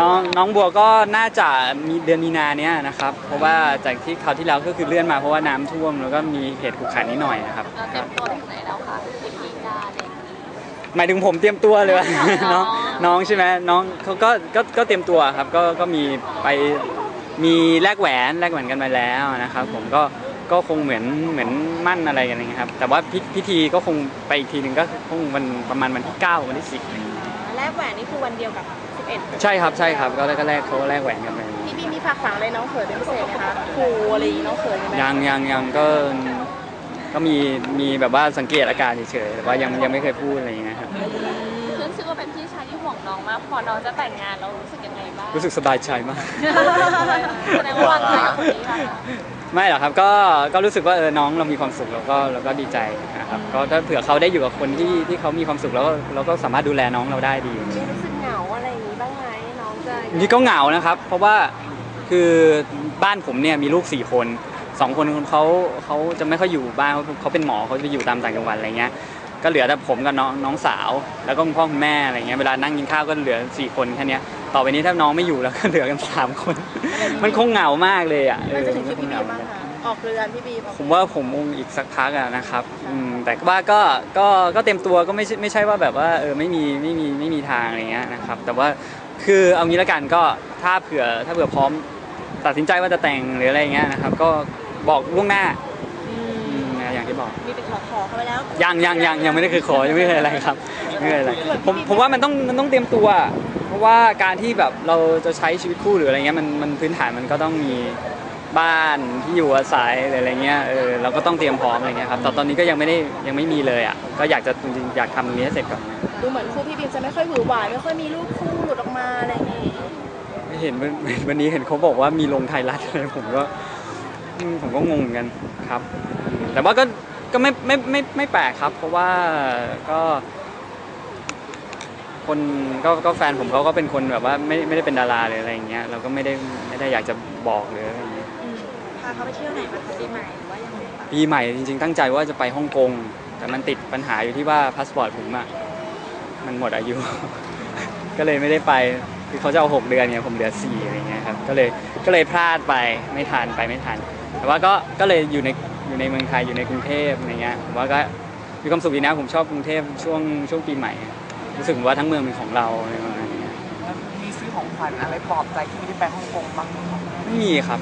น้องน้องบัวก็น่าจะมีเดือนมีนาเนี้ยนะครับ เพราะว่าจากที่คราวที่แล้วก็คือเลื่อนมาเพราะว่าน้ำท่วมแล้วก็มีเหตุขุกขันนิดหน่อยนะครับเราเตรียมตัวถึงไหนแล้วคะสิบปีกาอะไรอย่างงี้หมายถึงผมเตรียมตัวเลยน้น้อองงน้องใช่ไหมน้องเขาก็ก็ก็เตรียมตัวครับก็ก็มีไปมีแลกแหวนแลกแหวนกันไปแล้วนะครับ ผมก็ก็คงเหมือนเหมือนมั่นอะไรกันอย่างเงี้ยครับ แต่ว่าพิพิธีก็คงไปอีกทีหนึ่งก็คงวันประมาณวันที่9วันที่ แลกแหวนนี่คือวันเดียวกับ 11 10ใช่ครับใช่ครับก็ก็แลกเขาแลกแหวนกันไปพี่บีมีฝากฝังอะไรน้องเขยเป็นพิเศษไหมคะครูอะไรอย่างงี้น้องเขยไหมยังยังยังก็ก็มีมีแบบว่าสังเกตอาการเฉยๆแต่ว่ายังยังไม่เคยพูดอะไรอย่างเงี้ยครับขึ้นชื่อว่าเป็นพี่ชายที่ห่วงน้องมาก พอน้องจะแต่งงานเรารู้สึกยังไงบ้างรู้สึกสบายใจมากแสดงว่าวางใจกับคนนี้ป่ะคะ ไม่หรอกครับก็ก็รู้สึกว่าเออน้องเรามีความสุขแล้วก็เราก็ดีใจนะครับก็ถ้าเผื่อเขาได้อยู่กับคนที่ที่เขามีความสุขแล้วก็เราก็สามารถดูแลน้องเราได้ดี มีรู้สึกเหงาอะไรอย่างงี้บ้างไหมน้องจะนี่ก็เหงานะครับ เพราะว่าคือบ้านผมเนี่ยมีลูกสี่คนสองคนเขาเขาจะไม่ค่อยอยู่บ้านเขาเขาเป็นหมอเขาจะไปอยู่ตามต่างจังหวัดอะไรเงี้ยก็เหลือแต่ผมกับน้องน้องสาว แล้วก็คุณพ่อคุณแม่อะไรเงี้ยเวลานั่งกินข้าวก็เหลือสี่คนแค่เนี้ย ต่อไปนี้ถ้าน้องไม่อยู่แล้วก็เหลือกันสามคน มันคงเหงามากเลยอะเอมันอจะถึงที่คพี่งเหบีงาบ้างคะออกเรือนพี่บีบอกผมว่าผมคงอีกสักพักอะนะครับอืมแต่ว่าก็ก็ก็เต็มตัวก็ไม่ใช่ไม่ใช่ว่าแบบว่าเออไม่มีไม่มีไม่มีทางอะไรเงี้ยนะครับ แต่ว่าคือเอางี้ละกันก็ถ้าเผื่อถ้าเผื่อพร้อมตัดสินใจว่าจะแต่งหรืออะไรเงี้ยนะครับ ก็บอกล่วงหน้าอือืมมอย่างที่บอกมีไปขอขอเขาไปแล้วยังยังยังยังไม่ได้คือขอยังไม่เคยอะไรครับไม่เคยอะไรผมผมว่ามันต้องมันต้องเตรียมตัวเพ ราะว่าการที่แบบเราจะใช้ชีวิตคู่หรืออะไรเงี้ยมันมันพื้นฐานมันก็ต้องมีบ้านที่อยู่อาศัยหรืออะไรเงี้ยเออเราก็ต้องเตรียมพร้อมอะไรเงี้ยครับแต่ตอนนี้ก็ยังไม่ได้ยังไม่มีเลยอะก็อยากจะจริงๆอยากทำตรงนี้ให้เสร็จก่อนนะดูเหมือนคู่พี่บีจะไม่ค่อยหวือหวาไม่ค่อยมีรูปคู่หลุดออกมาอะไรอย่างงี้ไม่เห็นวันวันนี้เห็นเขาบอกว่ามีลงไทยรัฐอะไรผมก็อืมผมก็งงเหมือนกันครับ แต่ว่าก็ก็ไม่ไม่ไม่ไม่แปลกครับ เพราะว่าก็ คนก็ก็แฟนผมเขาก็เป็นคนแบบว่าไม่ไม่ได้เป็นดาราเลยอะไรอย่างเงี้ยเราก็ไม่ได้ไม่ได้อยากจะบอกหรืออะไรอย่างเงี้ยอืมพาเขาไปเที่ยวไหนมาคะปีใหม่หรือว่ายังไงคะปีใหม่จริง ๆ ตั้งใจว่าจะไปฮ่องกงแต่มันติดปัญหาอยู่ที่ว่าพาสปอร์ตผมอะมันหมดอายุ ก็เลยไม่ได้ไปคือเขาจะเอาหกเดือนเนี่ยผมเหลือสี่อะไรเงี้ยครับก็เลยก็เลยพลาดไปไม่ทันไปไม่ทัน แต่ว่าก็ก็เลยอยู่ในอยู่ในเมืองไทยอยู่ในกรุงเทพอะไรเงี้ยผมว่าก็มีความสุขดีนะผมชอบกรุงเทพช่วงช่วงปีใหม่ รู้สึกว่าทั้งเมืองเป็นของเราอะไรประมาณนี้แล้วมีซื้อของขวัญอะไรปลอบใจที่ไม่ได้ไปฮ่องกงบ้างไหมครับไม่มีครับ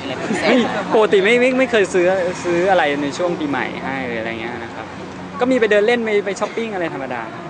อะไรพิเศไม่ษปกติไม่ไม่ไม่เคยซื้อซื้ออะไรในช่วงปีใหม่ให้หรืออะไรเงี้ยนะครับ ก็มีไปเดินเล่นไปไปช้อปปิ้งอะไรธรรมดาอ